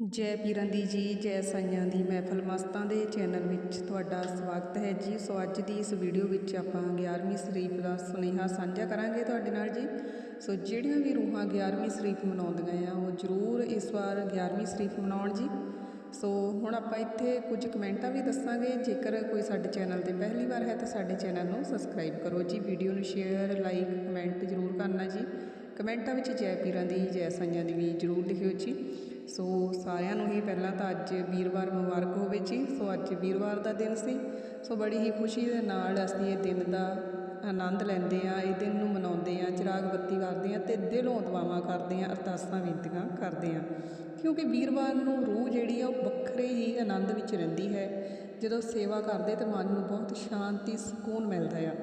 ਜੈ ਪੀਰਾਂ ਦੀ ਜੀ, ਜੈ ਸਾਈਆਂ ਦੀ ਮਹਿਫਲ ਮਸਤਾਂ ਦੇ ਚੈਨਲ ਵਿੱਚ ਤੁਹਾਡਾ ਸਵਾਗਤ ਹੈ ਜੀ। ਸੋ ਅੱਜ ਦੀ ਇਸ ਵੀਡੀਓ ਵਿੱਚ ਆਪਾਂ 11ਵੀਂ ਸ਼ਰੀਫ ਦਾ ਸੁਨੇਹਾ ਸਾਂਝਾ ਕਰਾਂਗੇ ਤੁਹਾਡੇ ਨਾਲ ਜੀ। ਸੋ ਜਿਹੜੀਆਂ ਵੀ ਰੂਹਾਂ 11ਵੀਂ ਸ਼ਰੀਫ ਮਨਾਉਂਦੀਆਂ ਆ, ਉਹ ਜ਼ਰੂਰ ਇਸ ਵਾਰ 11ਵੀਂ ਸ਼ਰੀਫ ਮਨਾਉਣ ਜੀ। ਸੋ ਹੁਣ ਆਪਾਂ ਇੱਥੇ ਕੁਝ ਕਮੈਂਟਾਂ ਵੀ ਦੱਸਾਂਗੇ। ਜੇਕਰ ਕੋਈ ਸਾਡੇ ਚੈਨਲ ਤੇ ਪਹਿਲੀ ਵਾਰ ਹੈ ਤਾਂ ਸਾਡੇ ਚੈਨਲ ਨੂੰ ਸਬਸਕ੍ਰਾਈਬ ਕਰੋ ਜੀ। ਵੀਡੀਓ ਨੂੰ ਸ਼ੇਅਰ, ਲਾਈਕ, ਕਮੈਂਟ ਜ਼ਰੂਰ ਕਰਨਾ ਜੀ। ਕਮੈਂਟਾਂ ਵਿੱਚ ਜੈ ਪੀਰਾਂ ਦੀ, ਜੈ ਸਾਈਆਂ ਦੀ ਵੀ ਜ਼ਰੂਰ ਲਿਖਿਓ ਜੀ। ਸੋ ਸਾਰਿਆਂ ਨੂੰ ਹੀ ਪਹਿਲਾਂ ਤਾਂ ਅੱਜ ਵੀਰਵਾਰ ਮੁਬਾਰਕ ਹੋਵੇ ਜੀ। ਸੋ ਅੱਜ ਵੀਰਵਾਰ ਦਾ ਦਿਨ ਸੀ। ਸੋ ਬੜੀ ਹੀ ਖੁਸ਼ੀ ਦੇ ਨਾਲ ਅਸੀਂ ਇਹ ਦਿਨ ਦਾ ਆਨੰਦ ਲੈਂਦੇ ਆ ਇਹ ਦਿਨ ਨੂੰ ਮਨਾਉਂਦੇ ਆ ਚਿਰਾਗ ਬੱਤੀ ਕਰਦੇ ਆ ਤੇ ਦਿਲੋਂ ਦੁਆਵਾਂ ਕਰਦੇ ਆ ਅਰਦਾਸਾਂ ਬੇਨਤੀਆਂ ਕਰਦੇ ਆ ਕਿਉਂਕਿ ਵੀਰਵਾਰ ਨੂੰ ਰੂਹ ਜਿਹੜੀ ਆ ਉਹ ਵੱਖਰੇ ਹੀ ਆਨੰਦ ਵਿੱਚ ਰਹਿੰਦੀ ਹੈ। ਜਦੋਂ ਸੇਵਾ ਕਰਦੇ ਤੇ ਮਨ ਨੂੰ ਬਹੁਤ ਸ਼ਾਂਤੀ, ਸਕੂਨ ਮਿਲਦਾ ਆ।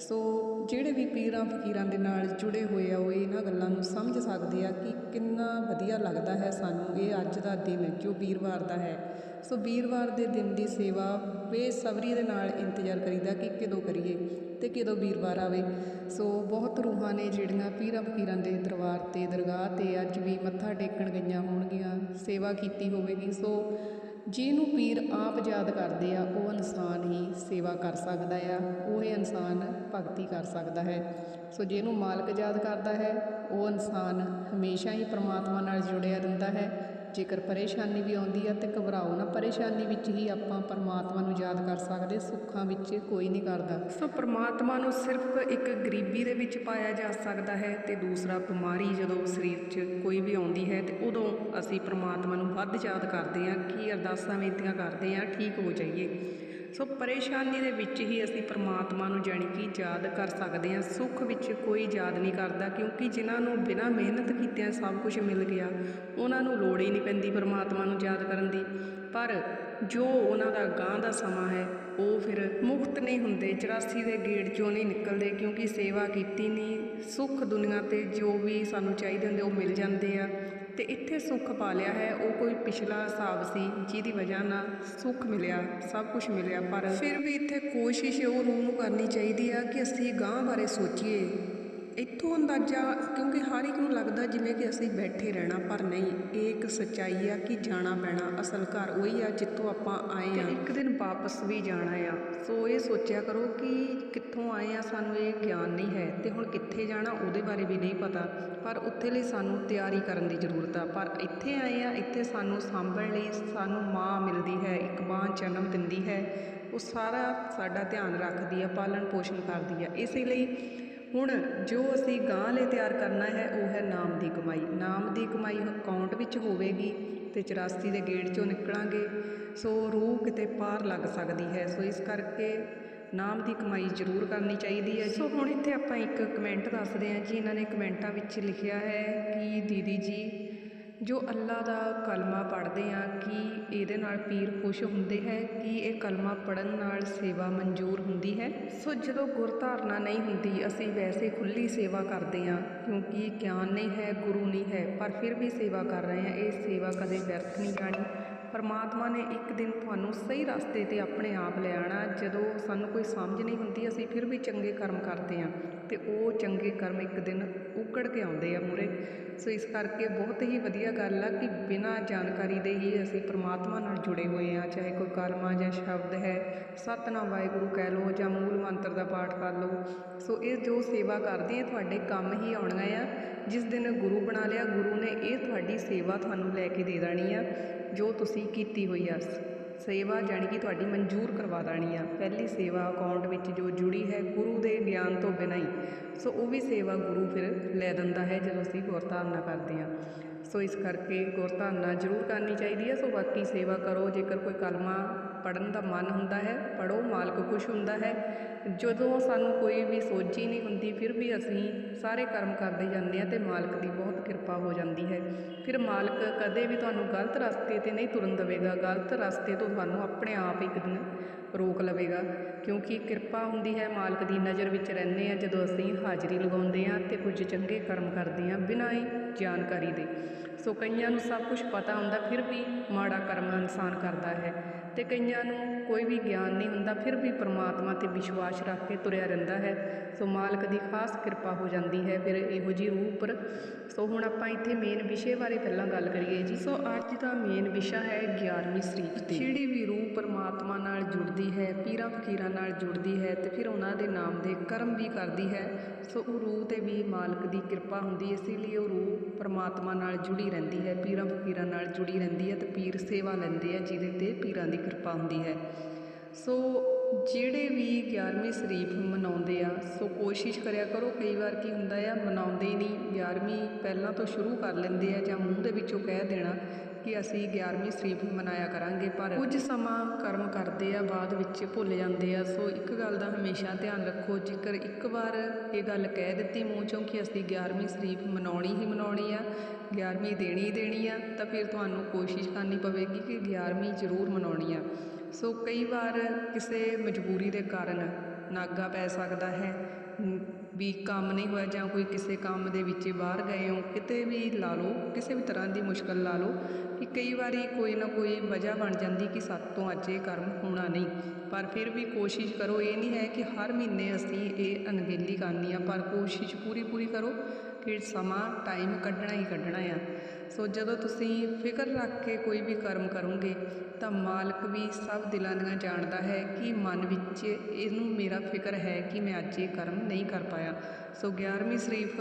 ਸੋ ਜਿਹੜੇ ਵੀ ਪੀਰਾਂ ਫਕੀਰਾਂ ਦੇ ਨਾਲ ਜੁੜੇ ਹੋਏ ਆ, ਉਹ ਇਹਨਾਂ ਗੱਲਾਂ ਨੂੰ ਸਮਝ ਸਕਦੇ ਆ ਕਿ ਕਿੰਨਾ ਵਧੀਆ ਲੱਗਦਾ ਹੈ ਸਾਨੂੰ ਇਹ ਅੱਜ ਦਾ ਦਿਨ ਜੋ ਵੀਰਵਾਰ ਦਾ ਹੈ। ਸੋ ਵੀਰਵਾਰ ਦੇ ਦਿਨ ਦੀ ਸੇਵਾ ਬੇਸਬਰੀ ਦੇ ਨਾਲ ਇੰਤਜ਼ਾਰ ਕਰੀਦਾ ਕਿ ਕਿਦੋਂ ਕਰੀਏ ਤੇ ਕਿਦੋਂ ਵੀਰਵਾਰ ਆਵੇ। ਸੋ ਬਹੁਤ ਰੂਹਾਂ ਨੇ ਜਿਹੜੀਆਂ ਪੀਰਾਂ ਫਕੀਰਾਂ ਦੇ ਦਰਬਾਰ ਤੇ, ਦਰਗਾਹ ਤੇ ਅੱਜ ਵੀ ਮੱਥਾ ਟੇਕਣ ਗਈਆਂ ਹੋਣਗੀਆਂ, ਸੇਵਾ ਕੀਤੀ ਹੋਵੇਗੀ। ਸੋ ਜਿਹਨੂੰ ਪੀਰ ਆਪ ਯਾਦ ਕਰਦੇ ਆ, ਉਹ ਇਨਸਾਨ ਹੀ ਸੇਵਾ ਕਰ ਸਕਦਾ ਆ, ਉਹ ਹੀ ਇਨਸਾਨ ਭਗਤੀ ਕਰ ਸਕਦਾ ਹੈ। ਸੋ ਜਿਹਨੂੰ ਮਾਲਕ ਯਾਦ ਕਰਦਾ ਹੈ, ਉਹ ਇਨਸਾਨ ਹਮੇਸ਼ਾ ਹੀ ਪ੍ਰਮਾਤਮਾ ਨਾਲ ਜੁੜਿਆ ਰਹਿੰਦਾ ਹੈ। ਜੇਕਰ ਪਰੇਸ਼ਾਨੀ ਵੀ ਆਉਂਦੀ ਆ ਤੇ ਘਬਰਾਓ ਨਾ, ਪਰੇਸ਼ਾਨੀ ਵਿੱਚ ਹੀ ਆਪਾਂ ਪਰਮਾਤਮਾ ਨੂੰ ਯਾਦ ਕਰ ਸਕਦੇ, ਸੁੱਖਾਂ ਵਿੱਚ ਕੋਈ ਨਹੀਂ ਕਰਦਾ। ਸੋ ਪਰਮਾਤਮਾ ਨੂੰ ਸਿਰਫ ਇੱਕ ਗਰੀਬੀ ਦੇ ਵਿੱਚ ਪਾਇਆ ਜਾ ਸਕਦਾ ਹੈ ਤੇ ਦੂਸਰਾ ਬਿਮਾਰੀ ਜਦੋਂ ਸਰੀਰ 'ਚ ਕੋਈ ਵੀ ਆਉਂਦੀ ਹੈ ਤੇ ਉਦੋਂ ਅਸੀਂ ਪਰਮਾਤਮਾ ਨੂੰ ਵੱਧ ਯਾਦ ਕਰਦੇ ਹਾਂ, ਕਿ ਅਰਦਾਸਾਂ ਬੇਨਤੀਆਂ ਕਰਦੇ ਹਾਂ, ਠੀਕ ਹੋ ਜਾਈਏ। ਸੋ ਪਰੇਸ਼ਾਨੀ ਦੇ ਵਿੱਚ ਹੀ ਅਸੀਂ ਪ੍ਰਮਾਤਮਾ ਨੂੰ ਜਾਣੀ ਕਿ ਯਾਦ ਕਰ ਸਕਦੇ ਹਾਂ। ਸੁੱਖ ਵਿੱਚ ਕੋਈ ਯਾਦ ਨਹੀਂ ਕਰਦਾ ਕਿਉਂਕਿ ਜਿਨ੍ਹਾਂ ਨੂੰ ਬਿਨਾਂ ਮਿਹਨਤ ਕੀਤਿਆਂ ਸਭ ਕੁਝ ਮਿਲ ਗਿਆ, ਉਹਨਾਂ ਨੂੰ ਲੋੜ ਹੀ ਨਹੀਂ ਪੈਂਦੀ ਪ੍ਰਮਾਤਮਾ ਨੂੰ ਯਾਦ ਕਰਨ ਦੀ। ਪਰ ਜੋ ਉਹਨਾਂ ਦਾ ਗਾਂ ਦਾ ਸਮਾਂ ਹੈ, ਉਹ ਫਿਰ ਮੁਕਤ ਨਹੀਂ ਹੁੰਦੇ 84 ਦੇ ਗੇੜ ਚੋਂ ਨਹੀਂ ਨਿਕਲਦੇ ਕਿਉਂਕਿ ਸੇਵਾ ਕੀਤੀ ਨਹੀਂ। ਸੁੱਖ ਦੁਨੀਆ ਤੇ ਜੋ ਵੀ ਸਾਨੂੰ ਚਾਹੀਦੇ ਹੁੰਦੇ ਉਹ ਮਿਲ ਜਾਂਦੇ ਆ। ਤੇ ਇੱਥੇ ਸੁੱਖ ਪਾ ਲਿਆ ਹੈ। ਉਹ ਕੋਈ ਪਿਛਲਾ ਹਿਸਾਬ ਸੀ, ਜਿਹਦੀ ਵਜ੍ਹਾ ਨਾਲ ਸੁੱਖ ਮਿਲਿਆ, ਸਭ ਕੁਝ ਮਿਲਿਆ। ਪਰ ਫਿਰ ਵੀ ਇੱਥੇ ਕੋਸ਼ਿਸ਼ ਉਹ ਰੂਹ ਨੂੰ ਕਰਨੀ ਚਾਹੀਦੀ ਆ ਕਿ ਅਸੀਂ ਗਾਂ ਬਾਰੇ ਸੋਚੀਏ। ਇੱਥੋਂ ਅੰਦਾਜ਼ਾ ਕਿਉਂਕਿ ਹਰ ਇੱਕ ਨੂੰ ਲੱਗਦਾ ਜਿਵੇਂ ਕਿ ਅਸੀਂ ਬੈਠੇ ਰਹਿਣਾ ਪਰ ਨਹੀਂ ਇਹ ਇੱਕ ਸੱਚਾਈ ਆ ਕਿ ਜਾਣਾ ਪੈਣਾ ਅਸਲ ਘਰ ਉਹੀ ਆ ਜਿੱਥੋਂ ਆਪਾਂ ਆਏ ਆ। ਇੱਕ ਦਿਨ ਵਾਪਸ ਵੀ ਜਾਣਾ ਆ। ਸੋ ਇਹ ਸੋਚਿਆ ਕਰੋ ਕਿ ਕਿੱਥੋਂ ਆਏ ਆ ਸਾਨੂੰ ਇਹ ਗਿਆਨ ਨਹੀਂ ਹੈ ਤੇ ਹੁਣ ਕਿੱਥੇ ਜਾਣਾ ਉਹਦੇ ਬਾਰੇ ਵੀ ਨਹੀਂ ਪਤਾ। ਪਰ ਉੱਥੇ ਲਈ ਸਾਨੂੰ ਤਿਆਰੀ ਕਰਨ ਦੀ ਜ਼ਰੂਰਤ ਆ। ਪਰ ਇੱਥੇ ਆਏ ਆ ਇੱਥੇ ਸਾਨੂੰ ਸਾਂਭਣ ਲਈ ਸਾਨੂੰ ਮਾਂ ਮਿਲਦੀ ਹੈ ਇੱਕ ਮਾਂ ਜਨਮ ਦਿੰਦੀ ਹੈ। ਉਹ ਸਾਰਾ ਸਾਡਾ ਧਿਆਨ ਰੱਖਦੀ ਆ ਪਾਲਣ ਪੋਸ਼ਣ ਕਰਦੀ ਆ। ਇਸੇ ਲਈ ਹੁਣ ਜੋ ਅਸੀਂ ਗਾਂ ਲਈ ਤਿਆਰ ਕਰਨਾ ਹੈ, ਉਹ ਹੈ ਨਾਮ ਦੀ ਕਮਾਈ। ਨਾਮ ਦੀ ਕਮਾਈ ਅਕਾਊਂਟ ਵਿੱਚ ਹੋਵੇਗੀ ਤੇ 84 ਦੇ ਗੇੜ ਚੋਂ ਨਿਕਲਾਂਗੇ। ਸੋ ਰੂਹ ਕਿਤੇ ਪਾਰ ਲੱਗ ਸਕਦੀ ਹੈ। ਸੋ ਇਸ ਕਰਕੇ ਨਾਮ ਦੀ ਕਮਾਈ ਜ਼ਰੂਰ ਕਰਨੀ ਚਾਹੀਦੀ ਹੈ ਜੀ। ਸੋ ਹੁਣ ਇੱਥੇ ਆਪਾਂ ਇੱਕ ਕਮੈਂਟ ਦੱਸਦੇ ਹਾਂ ਜੀ। ਇਹਨਾਂ ਨੇ ਕਮੈਂਟਾਂ ਵਿੱਚ ਲਿਖਿਆ ਹੈ ਕਿ ਦੀਦੀ ਜੀ ਜੋ ਅੱਲਾ ਦਾ ਕਲਮਾ ਪੜ੍ਹਦੇ ਹਾਂ, ਕੀ ਇਹਦੇ ਨਾਲ ਪੀਰ ਖੁਸ਼ ਹੁੰਦੇ ਹੈ? ਕਿ ਇਹ ਕਲਮਾ ਪੜਨ ਨਾਲ ਸੇਵਾ ਮਨਜ਼ੂਰ ਹੁੰਦੀ ਹੈ? ਸੋ ਜਦੋਂ ਗੁਰਧਾਰਨਾ ਨਹੀਂ ਹੁੰਦੀ, ਅਸੀਂ ਵੈਸੇ ਖੁੱਲੀ ਸੇਵਾ ਕਰਦੇ ਹਾਂ, ਕਿਉਂਕਿ ਗਿਆਨ ਨਹੀਂ ਹੈ, ਗੁਰੂ ਨਹੀਂ ਹੈ, ਪਰ ਫਿਰ ਵੀ ਸੇਵਾ ਕਰ ਰਹੇ ਹਾਂ। ਇਹ ਸੇਵਾ ਕਦੇ ਵਿਅਰਥ ਨਹੀਂ ਜਾਣੀ। ਪਰਮਾਤਮਾ ਨੇ ਇੱਕ ਦਿਨ ਤੁਹਾਨੂੰ ਸਹੀ ਰਸਤੇ ਤੇ ਆਪਣੇ ਆਪ ਲੈ ਆਣਾ ਜਦੋਂ ਸਾਨੂੰ ਕੋਈ ਸਮਝ ਨਹੀਂ ਹੁੰਦੀ, ਅਸੀਂ ਫਿਰ ਵੀ ਚੰਗੇ ਕਰਮ ਕਰਦੇ ਹਾਂ ਤੇ ਉਹ ਚੰਗੇ ਕਰਮ ਇੱਕ ਦਿਨ ਉਕੜ ਕੇ ਆਉਂਦੇ ਆ ਮੂਰੇ ਸੋ ਇਸ ਕਰਕੇ ਬਹੁਤ ਹੀ ਵਧੀਆ ਗੱਲ ਆ ਕਿ ਬਿਨਾਂ ਜਾਣਕਾਰੀ ਦੇ ਹੀ ਅਸੀਂ ਪਰਮਾਤਮਾ ਨਾਲ ਜੁੜੇ ਹੋਏ ਆ ਚਾਹੇ ਕੋਈ ਕਲਮਾ ਜਾਂ ਸ਼ਬਦ ਹੈ, ਸਤਨਾਮ ਵਾਹਿਗੁਰੂ ਕਹਿ ਲਓ ਜਾਂ ਮੂਲ ਮੰਤਰ ਦਾ ਪਾਠ ਕਰ ਲਓ। ਸੋ ਇਹ ਜੋ ਸੇਵਾ ਕਰਦੇ ਆ, ਤੁਹਾਡੇ ਕੰਮ ਹੀ ਆਉਣਾ ਆ। ਜਿਸ ਦਿਨ ਗੁਰੂ ਬਣਾ ਲਿਆ, ਗੁਰੂ ਨੇ ਇਹ ਤੁਹਾਡੀ ਸੇਵਾ ਤੁਹਾਨੂੰ ਲੈ ਕੇ ਦੇ ਦੇਣੀ ਆ। ਜੋ ਤੁਸੀਂ ਕੀਤੀ ਹੋਈ ਆ, ਸੇਵਾ ਜਾਣੀ ਕਿ ਤੁਹਾਡੀ ਮਨਜ਼ੂਰ ਕਰਵਾ ਦੇਣੀ ਆ। ਪਹਿਲੀ ਸੇਵਾ ਅਕਾਊਂਟ ਵਿੱਚ ਜੋ ਜੁੜੀ ਹੈ ਗੁਰੂ ਦੇ ਗਿਆਨ ਤੋਂ ਬਿਨਾਂ ਹੀ। ਸੋ ਉਹ ਵੀ ਸੇਵਾ ਗੁਰੂ ਫਿਰ ਲੈ ਦਿੰਦਾ ਹੈ ਜਦੋਂ ਅਸੀਂ ਗੁਰਧਾਰਨਾ ਕਰਦੇ ਹਾਂ ਸੋ ਇਸ ਕਰਕੇ ਗੁਰਧਾਰਨਾ ਜ਼ਰੂਰ ਕਰਨੀ ਚਾਹੀਦੀ ਹੈ ਸੋ ਬਾਕੀ ਸੇਵਾ ਕਰੋ, ਜੇਕਰ ਕੋਈ ਕਲਮਾ ਪੜਨ ਦਾ ਮਨ ਹੁੰਦਾ ਹੈ ਪੜੋ ਮਾਲਕ ਖੁਸ਼ ਹੁੰਦਾ ਹੈ। ਜਦੋਂ ਸਾਨੂੰ ਕੋਈ ਵੀ ਸੋਝੀ ਨਹੀਂ ਹੁੰਦੀ, ਫਿਰ ਵੀ ਅਸੀਂ ਸਾਰੇ ਕਰਮ ਕਰਦੇ ਜਾਂਦੇ ਹਾਂ ਤੇ ਮਾਲਕ ਦੀ ਬਹੁਤ ਕਿਰਪਾ ਹੋ ਜਾਂਦੀ ਹੈ। ਫਿਰ ਮਾਲਕ ਕਦੇ ਵੀ ਤੁਹਾਨੂੰ ਗਲਤ ਰਸਤੇ ਤੇ ਨਹੀਂ ਤੁਰਨ ਦੇਵੇਗਾ। ਗਲਤ ਰਸਤੇ ਤੋਂ ਤੁਹਾਨੂੰ ਆਪਣੇ ਆਪ ਇੱਕ ਦਿਨ ਰੋਕ ਲਵੇਗਾ। ਕਿਉਂਕਿ ਕਿਰਪਾ ਹੁੰਦੀ ਹੈ, ਮਾਲਕ ਦੀ ਨਜ਼ਰ ਵਿੱਚ ਰਹਿੰਦੇ ਆ ਜਦੋਂ ਅਸੀਂ ਹਾਜ਼ਰੀ ਲਗਾਉਂਦੇ ਆ ਤੇ ਕੁਝ ਚੰਗੇ ਕਰਮ ਕਰਦੇ ਆ ਬਿਨਾਂ ਹੀ ਜਾਣਕਾਰੀ ਦੇ। ਸੋ ਕਈਆਂ ਨੂੰ ਸਭ ਕੁਝ ਪਤਾ ਹੁੰਦਾ, ਫਿਰ ਵੀ ਮਾੜਾ ਕਰਮ ਇਨਸਾਨ ਕਰਦਾ ਹੈ। ਤੇ ਕਈਆਂ ਨੂੰ ਕੋਈ ਵੀ ਗਿਆਨ ਨਹੀਂ ਹੁੰਦਾ ਫਿਰ ਵੀ ਪ੍ਰਮਾਤਮਾ ਤੇ ਵਿਸ਼ਵਾਸ ਰੱਖ ਕੇ ਤੁਰਿਆ ਰਹਿੰਦਾ ਹੈ। ਸੋ ਮਾਲਕ ਦੀ ਖਾਸ ਕਿਰਪਾ ਹੋ ਜਾਂਦੀ ਹੈ ਫਿਰ ਇਹੋ ਜੀ ਰੂਹ ਉੱਪਰ ਸੋ ਹੁਣ ਆਪਾਂ ਇੱਥੇ ਮੇਨ ਵਿਸ਼ੇ ਬਾਰੇ ਪਹਿਲਾਂ ਗੱਲ ਕਰੀਏ ਜੀ। ਸੋ ਅੱਜ ਦਾ ਮੇਨ ਵਿਸ਼ਾ ਹੈ 11ਵੀਂ ਸ਼ਰੀਫ ਤੇ ਜਿਹੜੀ ਵੀ ਰੂਹ ਪਰਮਾਤਮਾ ਨਾਲ ਜੁੜਦੀ ਹੈ ਪੀਰਾਂ ਫਕੀਰਾਂ ਨਾਲ ਜੁੜਦੀ ਹੈ ਤੇ ਫਿਰ ਉਹਨਾਂ ਦੇ ਨਾਮ ਦੇ ਕਰਮ ਵੀ ਕਰਦੀ ਹੈ। ਸੋ ਉਹ ਰੂਹ ਤੇ ਵੀ ਮਾਲਕ ਦੀ ਕਿਰਪਾ ਹੁੰਦੀ ਹੈ, ਇਸ ਲਈ ਉਹ ਰੂਹ ਪਰਮਾਤਮਾ ਨਾਲ ਜੁੜੀ ਰਹਿੰਦੀ ਹੈ ਪੀਰਾਂ ਫਕੀਰਾਂ ਨਾਲ ਜੁੜੀ ਰਹਿੰਦੀ ਹੈ ਤੇ ਪੀਰ ਸੇਵਾ ਲੈਂਦੇ ਆ ਜਿਹਦੇ ਤੇ ਪੀਰਾਂ ਦੀ ਕਿਰਪਾ ਹੁੰਦੀ ਹੈ। ਸੋ ਜਿਹੜੇ ਵੀ 11ਵੀਂ ਸ਼ਰੀਫ ਮਨਾਉਂਦੇ ਆ, ਸੋ ਕੋਸ਼ਿਸ਼ ਕਰਿਆ ਕਰੋ, ਕਈ ਵਾਰ ਕੀ ਹੁੰਦਾ ਆ, ਮਨਾਉਂਦੇ ਹੀ ਨਹੀਂ। 11ਵੀਂ ਪਹਿਲਾਂ ਤੋਂ ਸ਼ੁਰੂ ਕਰ ਲੈਂਦੇ ਆ ਜਾਂ ਮੂੰਹ ਦੇ ਵਿੱਚੋਂ ਕਹਿ ਦੇਣਾ ਕਿ ਅਸੀਂ 11ਵੀਂ ਸ਼ਰੀਫ ਮਨਾਇਆ ਕਰਾਂਗੇ, ਪਰ ਕੁਝ ਸਮਾਂ ਕਰਮ ਕਰਦੇ ਆ, ਬਾਅਦ ਵਿੱਚ ਭੁੱਲ ਜਾਂਦੇ ਆ। ਸੋ ਇੱਕ ਗੱਲ ਦਾ ਹਮੇਸ਼ਾ ਧਿਆਨ ਰੱਖੋ, ਜੇਕਰ ਇੱਕ ਵਾਰ ਇਹ ਗੱਲ ਕਹਿ ਦਿੱਤੀ ਮੂੰਹ ਚੋਂ ਕਿ ਅਸੀਂ 11ਵੀਂ ਸ਼ਰੀਫ ਮਨਾਉਣੀ ਹੀ ਮਨਾਉਣੀ ਆ 11ਵੀਂ ਦੇਣੀ ਹੀ ਦੇਣੀ ਆ, ਤਾਂ ਫਿਰ ਤੁਹਾਨੂੰ ਕੋਸ਼ਿਸ਼ ਕਰਨੀ ਪਵੇਗੀ ਕਿ 11ਵੀਂ ਜ਼ਰੂਰ ਮਨਾਉਣੀ ਆ। ਸੋ ਕਈ ਵਾਰ ਕਿਸੇ ਮਜਬੂਰੀ ਦੇ ਕਾਰਨ ਨਾਗਾ ਪੈ ਸਕਦਾ ਹੈ ਵੀ ਕੰਮ ਨਹੀਂ ਹੋਇਆ ਜਾਂ ਕੋਈ ਕਿਸੇ ਕੰਮ ਦੇ ਵਿੱਚ ਬਾਹਰ ਗਏ ਹੋ, ਕਿਤੇ ਵੀ ਲਾ ਲਓ, ਕਿਸੇ ਵੀ ਤਰ੍ਹਾਂ ਦੀ ਮੁਸ਼ਕਲ ਲਾ ਲਓ, ਕਿ ਕਈ ਵਾਰੀ ਕੋਈ ਨਾ ਕੋਈ ਵਜ੍ਹਾ ਬਣ ਜਾਂਦੀ ਕਿ ਸਾਡੇ ਤੋਂ ਅੱਜ ਇਹ ਕਰਮ ਹੋਣਾ ਨਹੀਂ। ਪਰ ਫਿਰ ਵੀ ਕੋਸ਼ਿਸ਼ ਕਰੋ, ਇਹ ਨਹੀਂ ਹੈ ਕਿ ਹਰ ਮਹੀਨੇ ਅਸੀਂ ਇਹ ਅਣਗਹਿਲੀ ਕਰਨੀ ਆ, ਪਰ ਕੋਸ਼ਿਸ਼ ਪੂਰੀ ਪੂਰੀ ਕਰੋ ਕਿ ਸਮਾਂ ਟਾਈਮ ਕੱਢਣਾ ਹੀ ਕੱਢਣਾ ਆ। ਸੋ ਜਦੋਂ ਤੁਸੀਂ ਫਿਕਰ ਰੱਖ ਕੇ ਕੋਈ ਵੀ ਕਰਮ ਕਰੋਗੇ, ਤਾਂ ਮਾਲਕ ਵੀ ਸਭ ਦਿਲਾਂ ਦੀਆਂ ਜਾਣਦਾ ਹੈ ਕਿ ਮਨ ਵਿੱਚ ਇਹਨੂੰ ਮੇਰਾ ਫਿਕਰ ਹੈ ਕਿ ਮੈਂ ਅੱਜ ਇਹ ਕਰਮ ਨਹੀਂ ਕਰ ਪਾਇਆ। ਸੋ 11ਵੀਂ ਸ਼ਰੀਫ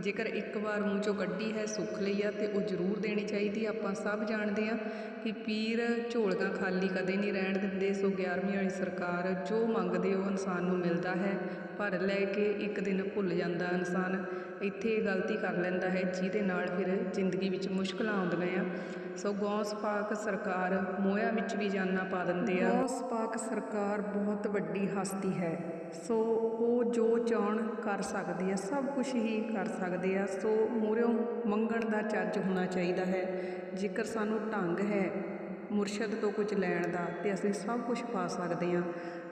ਜੇਕਰ ਇੱਕ ਵਾਰ ਮੂੰਹ ਚੋਂ ਕੱਢੀ ਹੈ, ਸੁੱਖ ਲਈ ਆ ਤੇ ਉਹ ਜ਼ਰੂਰ ਦੇਣੀ ਚਾਹੀਦੀ ਆਪਾਂ ਸਭ ਜਾਣਦੇ ਆ ਕਿ ਪੀਰ ਝੋਲਕਾਂ ਖਾਲੀ ਕਦੇ ਨਹੀਂ ਰਹਿਣ ਦਿੰਦੇ। ਸੋ 11ਵੀਂ ਵਾਲੀ ਸਰਕਾਰ ਜੋ ਮੰਗਦੇ ਉਹ ਇਨਸਾਨ ਨੂੰ ਮਿਲਦਾ ਹੈ, ਪਰ ਲੈ ਕੇ ਇੱਕ ਦਿਨ ਭੁੱਲ ਜਾਂਦਾ ਇਨਸਾਨ। ਇੱਥੇ ਇਹ ਗਲਤੀ ਕਰ ਲੈਂਦਾ ਹੈ, ਜਿਹਦੇ ਨਾਲ ਫਿਰ ਜ਼ਿੰਦਗੀ ਵਿੱਚ ਮੁਸ਼ਕਲਾਂ ਆਉਂਦੀਆਂ ਆ। ਸੋ ਗੌਸ ਪਾਕ ਸਰਕਾਰ ਮੋਇਆ ਵਿੱਚ ਵੀ ਜਾਨਾਂ ਪਾ ਦਿੰਦੇ ਆ। ਗੌਸ ਪਾਕ ਸਰਕਾਰ ਬਹੁਤ ਵੱਡੀ ਹਸਤੀ ਹੈ। ਸੋ ਉਹ ਜੋ ਚਾਹਣ ਕਰ ਸਕਦੇ ਆ, ਸਭ ਕੁਝ ਹੀ ਕਰ ਸਕਦੇ ਆ। ਸੋ ਮੂਹਰਿਓਂ ਮੰਗਣ ਦਾ ਚੱਜ ਹੋਣਾ ਚਾਹੀਦਾ ਹੈ। ਜੇਕਰ ਸਾਨੂੰ ਢੰਗ ਹੈ ਮੁਰਸ਼ਦ ਤੋਂ ਕੁਝ ਲੈਣ ਦਾ, ਤੇ ਅਸੀਂ ਸਭ ਕੁਝ ਪਾ ਸਕਦੇ ਹਾਂ।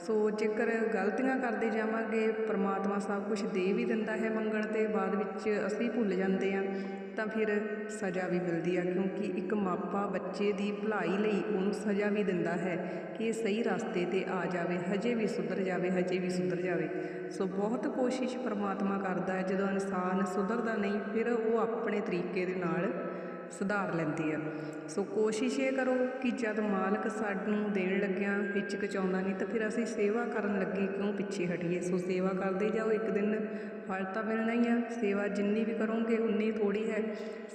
ਸੋ ਜੇਕਰ ਗਲਤੀਆਂ ਕਰਦੇ ਜਾਵਾਂਗੇ, ਪ੍ਰਮਾਤਮਾ ਸਭ ਕੁਝ ਦੇ ਵੀ ਦਿੰਦਾ ਹੈ ਮੰਗਣ ਤੇ, ਬਾਅਦ ਵਿੱਚ ਅਸੀਂ ਭੁੱਲ ਜਾਂਦੇ ਹਾਂ। ਤਾਂ ਫਿਰ ਸਜ਼ਾ ਵੀ ਮਿਲਦੀ ਆ, ਕਿਉਂਕਿ ਇੱਕ ਮਾਪਾ ਬੱਚੇ ਦੀ ਭਲਾਈ ਲਈ ਉਹਨੂੰ ਸਜ਼ਾ ਵੀ ਦਿੰਦਾ ਹੈ ਕਿ ਇਹ ਸਹੀ ਰਸਤੇ ਤੇ ਆ ਜਾਵੇ, ਹਜੇ ਵੀ ਸੁਧਰ ਜਾਵੇ, ਹਜੇ ਵੀ ਸੁਧਰ ਜਾਵੇ। ਸੋ ਬਹੁਤ ਕੋਸ਼ਿਸ਼ ਪਰਮਾਤਮਾ ਕਰਦਾ ਹੈ, ਜਦੋਂ ਇਨਸਾਨ ਸੁਧਰਦਾ ਨਹੀਂ, ਫਿਰ ਉਹ ਆਪਣੇ ਤਰੀਕੇ ਦੇ ਨਾਲ ਸੁਧਾਰ ਲੈਂਦੀ ਆ। ਸੋ ਕੋਸ਼ਿਸ਼ ਇਹ ਕਰੋ ਕਿ ਜਦ ਮਾਲਕ ਸਾਨੂੰ ਦੇਣ ਲੱਗਿਆ, ਹਿਚਕਚਾਉਂਦਾ ਨਹੀਂ, ਤਾਂ ਫਿਰ ਅਸੀਂ ਸੇਵਾ ਕਰਨ ਲੱਗੇ ਕਿਉਂ ਪਿੱਛੇ ਹਟੀਏ? ਸੋ ਸੇਵਾ ਕਰਦੇ ਜਾਓ ਇੱਕ ਦਿਨ ਫਲ ਤਾਂ ਮਿਲਣਾ ਹੀ ਆ। ਸੇਵਾ ਜਿੰਨੀ ਵੀ ਕਰੋਗੇ, ਉਨੀ ਥੋੜੀ ਹੈ।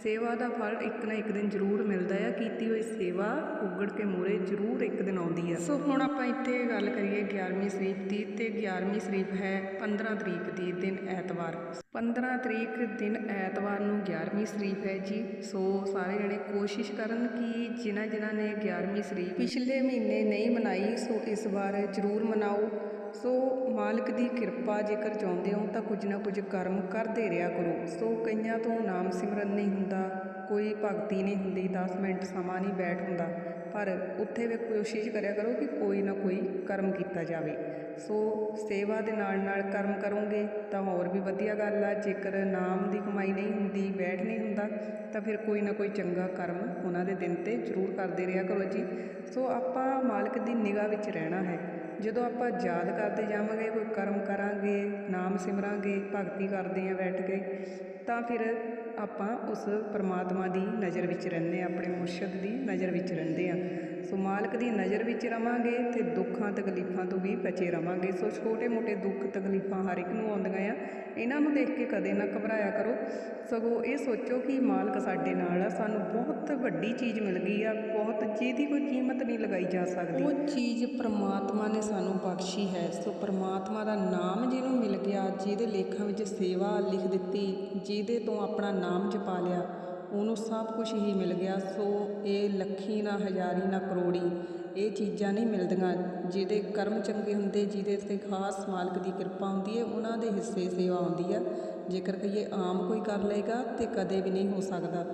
ਸੇਵਾ ਦਾ ਫਲ ਇੱਕ ਨਾ ਇੱਕ ਦਿਨ ਜ਼ਰੂਰ ਮਿਲਦਾ ਆ। ਕੀਤੀ ਹੋਈ ਸੇਵਾ ਉਗੜ ਕੇ ਮੂਹਰੇ ਜ਼ਰੂਰ ਇੱਕ ਦਿਨ ਆਉਂਦੀ ਆ। ਸੋ ਹੁਣ ਆਪਾਂ ਇੱਥੇ ਗੱਲ ਕਰੀਏ 11ਵੀਂ ਸ਼ਰੀਫ ਦੀ ਤੇ 11ਵੀਂ ਸ਼ਰੀਫ ਹੈ 15 ਤਰੀਕ ਦੀ ਦਿਨ ਐਤਵਾਰ। 15 ਤਰੀਕ ਦਿਨ ਐਤਵਾਰ ਨੂੰ 11ਵੀਂ ਸ਼ਰੀਫ ਹੈ ਜੀ। ਸੋ ਸਾਰੇ ਜਣੇ ਕੋਸ਼ਿਸ਼ ਕਰਨ ਕਿ ਜਿਨ੍ਹਾਂ ਜਿਨ੍ਹਾਂ ਨੇ 11ਵੀਂ ਸ਼ਰੀਫ ਪਿਛਲੇ ਮਹੀਨੇ ਨਹੀਂ ਮਨਾਈ, ਸੋ ਇਸ ਵਾਰ ਜ਼ਰੂਰ ਮਨਾਓ। ਸੋ ਮਾਲਕ ਦੀ ਕਿਰਪਾ ਜੇਕਰ ਚਾਹੁੰਦੇ ਹੋ ਤਾਂ ਕੁਝ ਨਾ ਕੁਝ ਕਰਮ ਕਰਦੇ ਰਿਹਾ ਕਰੋ। ਸੋ ਕਈਆਂ ਤੋਂ ਨਾਮ ਸਿਮਰਨ ਨਹੀਂ ਹੁੰਦਾ, ਕੋਈ ਭਗਤੀ ਨਹੀਂ ਹੁੰਦੀ 10 ਮਿੰਟ ਸਮਾਂ ਨਹੀਂ ਬੈਠ ਹੁੰਦਾ। ਪਰ ਉੱਥੇ ਵੀ ਕੋਸ਼ਿਸ਼ ਕਰਿਆ ਕਰੋ ਕਿ ਕੋਈ ਨਾ ਕੋਈ ਕਰਮ ਕੀਤਾ ਜਾਵੇ। ਸੋ ਸੇਵਾ ਦੇ ਨਾਲ ਨਾਲ ਕਰਮ ਕਰੋਗੇ ਤਾਂ ਹੋਰ ਵੀ ਵਧੀਆ ਗੱਲ ਆ, ਜੇਕਰ ਨਾਮ ਦੀ ਕਮਾਈ ਨਹੀਂ ਹੁੰਦੀ, ਬੈਠ ਨਹੀਂ ਹੁੰਦਾ, ਤਾਂ ਫਿਰ ਕੋਈ ਨਾ ਕੋਈ ਚੰਗਾ ਕਰਮ ਉਹਨਾਂ ਦੇ ਦਿਨ ਤੇ ਜ਼ਰੂਰ ਕਰਦੇ ਰਿਹਾ ਕਰੋ ਜੀ। ਸੋ ਆਪਾਂ ਮਾਲਕ ਦੀ ਨਿਗਾਹ ਵਿੱਚ ਰਹਿਣਾ ਹੈ। ਜਦੋਂ ਆਪਾਂ ਯਾਦ ਕਰਦੇ ਜਾਵਾਂਗੇ, ਕੋਈ ਕਰਮ ਕਰਾਂਗੇ, ਨਾਮ ਸਿਮਰਾਂਗੇ, ਭਗਤੀ ਕਰਦੇ ਆਂ ਬੈਠ ਕੇ, ਤਾਂ ਫਿਰ ਆਪਾਂ ਉਸ ਪਰਮਾਤਮਾ ਦੀ ਨਜ਼ਰ ਵਿੱਚ ਰਹਿੰਦੇ ਹਾਂ, ਆਪਣੇ ਮੁਰਸ਼ਦ ਦੀ ਨਜ਼ਰ ਵਿੱਚ ਰਹਿੰਦੇ ਹਾਂ। ਸੋ ਮਾਲਕ ਦੀ ਨਜ਼ਰ ਵਿੱਚ ਰਵਾਂਗੇ ਤੇ ਦੁੱਖਾਂ ਤਕਲੀਫਾਂ ਤੋਂ ਵੀ ਬਚੇ ਰਵਾਂਗੇ। ਸੋ ਛੋਟੇ-ਮੋਟੇ ਦੁੱਖ ਤਕਲੀਫਾਂ ਹਰ ਇੱਕ ਨੂੰ ਆਉਂਦੀਆਂ ਆ। ਇਹਨਾਂ ਨੂੰ ਦੇਖ ਕੇ ਕਦੇ ਨਾ ਘਬਰਾਇਆ ਕਰੋ। ਸਗੋਂ ਇਹ ਸੋਚੋ ਕਿ ਮਾਲਕ ਸਾਡੇ ਨਾਲ ਆ। ਸਾਨੂੰ ਬਹੁਤ ਵੱਡੀ ਚੀਜ਼ ਮਿਲ ਗਈ ਆ। ਬਹੁਤ ਜਿਹਦੀ ਕੋਈ ਕੀਮਤ ਨਹੀਂ ਲਗਾਈ ਜਾ ਸਕਦੀ। ਉਹ ਚੀਜ਼ ਪ੍ਰਮਾਤਮਾ ਨੇ ਸਾਨੂੰ ਬਖਸ਼ੀ ਹੈ। ਸੋ ਪ੍ਰਮਾਤਮਾ ਦਾ ਨਾਮ ਜਿਹਨੂੰ ਮਿਲ ਗਿਆ, ਜਿਹਦੇ ਲੇਖਾਂ ਵਿੱਚ ਸੇਵਾ ਲਿਖ ਦਿੱਤੀ, ਜਿਹਦੇ ਤੋਂ ਆਪਣਾ ਨਾਮ ਜਪਾ ਲਿਆ ਉਹਨੂੰ ਸਭ ਕੁਝ ਹੀ ਮਿਲ ਗਿਆ, ਸੋ ਇਹ ਲੱਖੀ ਨਾ, ਹਜ਼ਾਰੀ ਨਾ, ਕਰੋੜੀ, ਇਹ ਚੀਜ਼ਾਂ ਨਹੀਂ ਮਿਲਦੀਆਂ ਜਿਹਦੇ ਕਰਮ ਚੰਗੇ ਹੁੰਦੇ, ਜਿਹਦੇ ਤੇ ਖਾਸ ਮਾਲਕ ਦੀ ਕਿਰਪਾ ਹੁੰਦੀ ਹੈ, ਉਹਨਾਂ ਦੇ ਹਿੱਸੇ ਸੇਵਾ ਆਉਂਦੀ ਆ ਜੇਕਰ ਕਹੀਏ ਆਮ ਕੋਈ ਕਰ ਲਏਗਾ ਤੇ ਕਦੇ ਵੀ ਨਹੀਂ ਹੋ ਸਕਦਾ।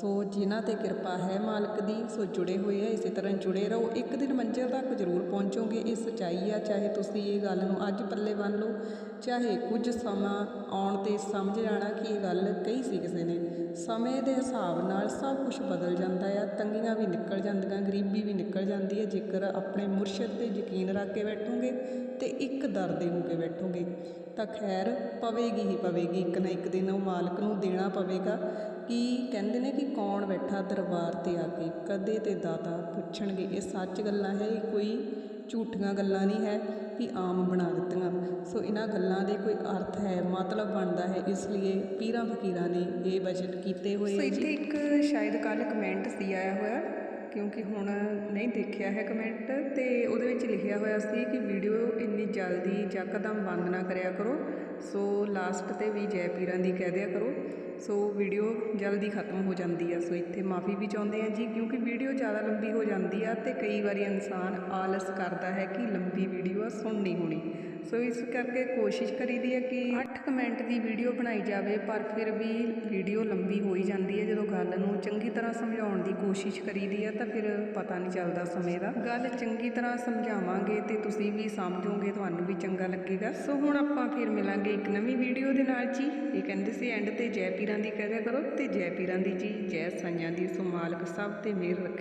ਸੋ ਜਿਨ੍ਹਾਂ ਤੇ ਕਿਰਪਾ ਹੈ ਮਾਲਕ ਦੀ, ਸੋ ਜੁੜੇ ਹੋਏ ਆ, ਇਸੇ ਤਰ੍ਹਾਂ ਜੁੜੇ ਰਹੋ। ਇੱਕ ਦਿਨ ਮੰਜ਼ਿਲ ਤੱਕ ਜ਼ਰੂਰ ਪਹੁੰਚੋਗੇ, ਇਹ ਸੱਚਾਈ ਆ, ਚਾਹੇ ਤੁਸੀਂ ਇਹ ਗੱਲ ਨੂੰ ਅੱਜ ਪੱਲੇ ਬੰਨ ਲਓ, ਚਾਹੇ ਕੁਝ ਸਮਾਂ ਆਉਣ ਤੇ ਸਮਝ ਜਾਣਾ ਕਿ ਇਹ ਗੱਲ ਕਹੀ ਸੀ ਕਿਸੇ ਨੇ। ਸਮੇਂ ਦੇ ਹਿਸਾਬ ਨਾਲ ਸਭ ਕੁਝ ਬਦਲ ਜਾਂਦਾ ਆ, ਤੰਗੀਆਂ ਵੀ ਨਿਕਲ ਜਾਂਦੀਆਂ, ਗਰੀਬੀ ਵੀ ਨਿਕਲ ਜਾਂਦੀ ਹੈ ਜੇਕਰ ਆਪਣੇ ਮੁਰਸ਼ਿਦ ਤੇ ਯਕੀਨ ਰੱਖ ਕੇ ਬੈਠੋਗੇ ਤੇ ਇੱਕ ਦਰ ਦੇ ਹੋ ਕੇ ਬੈਠੋਗੇ, ਤਾਂ ਖੈਰ ਪਵੇਗੀ ਹੀ ਪਵੇਗੀ। ਇੱਕ ਨਾ ਇੱਕ ਦਿਨ ਉਹ ਮਾਲਕ ਨੂੰ ਦੇਣਾ ਪਵੇਗਾ ਕਿ ਕਹਿੰਦੇ ਨੇ ਕਿ ਕੌਣ ਬੈਠਾ ਦਰਬਾਰ ਤੇ ਆ ਕੇ ਕਦੇ ਤੇ ਦਾਤਾ ਪੁੱਛਣਗੇ। ਇਹ ਸੱਚ ਗੱਲਾਂ ਹੈ ਇਹ ਕੋਈ ਝੂਠੀਆਂ ਗੱਲਾਂ ਨਹੀਂ ਹੈ ਵੀ ਆਮ ਬਣਾ ਦਿੱਤੀਆਂ। ਸੋ ਇਹਨਾਂ ਗੱਲਾਂ ਦੇ ਕੋਈ ਅਰਥ ਹੈ ਮਤਲਬ ਬਣਦਾ ਹੈ ਇਸ ਲਈ ਪੀਰਾਂ ਫਕੀਰਾਂ ਨੇ ਇਹ ਵਚਨ ਕੀਤੇ ਹੋਏ ਸੋ ਇੱਥੇ ਇੱਕ ਸ਼ਾਇਦ ਕੱਲ ਕਮੈਂਟ ਸੀ ਆਇਆ ਹੋਇਆ। ਕਿਉਂਕਿ ਹੁਣ ਨਹੀਂ ਦੇਖਿਆ ਹੈ ਕਮੈਂਟ ਤੇ ਉਹਦੇ ਵਿੱਚ ਲਿਖਿਆ ਹੋਇਆ ਸੀ ਕਿ ਵੀਡੀਓ ਇੰਨੀ ਜਲਦੀ ਯਕਦਮ ਬੰਦ ਨਾ ਕਰਿਆ ਕਰੋ। ਸੋ ਲਾਸਟ ਤੇ ਵੀ ਜੈ ਪੀਰਾਂ ਦੀ ਕਹਿ ਦਿਆ ਕਰੋ। ਸੋ ਵੀਡੀਓ ਜਲਦੀ ਖਤਮ ਹੋ ਜਾਂਦੀ ਆ। ਸੋ ਇੱਥੇ ਮਾਫੀ ਵੀ ਚਾਹੁੰਦੇ ਆ ਜੀ, ਕਿਉਂਕਿ ਵੀਡੀਓ ਜ਼ਿਆਦਾ ਲੰਬੀ ਹੋ ਜਾਂਦੀ ਆ ਤੇ ਕਈ ਵਾਰੀ ਇਨਸਾਨ ਆਲਸ ਕਰਦਾ ਹੈ ਕਿ ਲੰਬੀ ਵੀਡੀਓ ਆ, ਸੁਣਨੀ ਹੋਣੀ। ਸੋ ਇਸ ਕਰਕੇ ਕੋਸ਼ਿਸ਼ ਕਰੀਦੀ ਹੈ ਕਿ 8 ਮਿੰਟ ਦੀ ਵੀਡੀਓ ਬਣਾਈ ਜਾਵੇ, ਪਰ ਫਿਰ ਵੀ ਵੀਡੀਓ ਲੰਬੀ ਹੋਈ ਜਾਂਦੀ ਹੈ। ਜਦੋਂ ਗੱਲ ਨੂੰ ਚੰਗੀ ਤਰ੍ਹਾਂ ਸਮਝਾਉਣ ਦੀ ਕੋਸ਼ਿਸ਼ ਕਰੀਦੀ ਹੈ, ਤਾਂ ਫਿਰ ਪਤਾ ਨਹੀਂ ਚੱਲਦਾ ਸਮੇਂ ਦਾ। ਗੱਲ ਚੰਗੀ ਤਰ੍ਹਾਂ ਸਮਝਾਵਾਂਗੇ ਤੇ ਤੁਸੀਂ ਵੀ ਸਮਝੋਗੇ, ਤੁਹਾਨੂੰ ਵੀ ਚੰਗਾ ਲੱਗੇਗਾ। ਸੋ ਹੁਣ ਆਪਾਂ ਫਿਰ ਮਿਲਾਂਗੇ ਇੱਕ ਨਵੀਂ ਵੀਡੀਓ ਦੇ ਨਾਲ, ਜੀ। ਇਹ ਕਹਿੰਦੇ ਸੀ, ਐਂਡ ਤੇ ਜੈ ਪੀਰਾਂ ਦੀ ਕਹਿ ਦਿਆ ਕਰੋ ਤੇ ਜੈ ਪੀਰਾਂ ਦੀ ਜੀ, ਜੈ ਸਾਈਆਂ ਦੀ ਸੋ ਮਾਲਕ ਸਭ ਤੇ ਮਿਹਰ ਰੱਖੇ।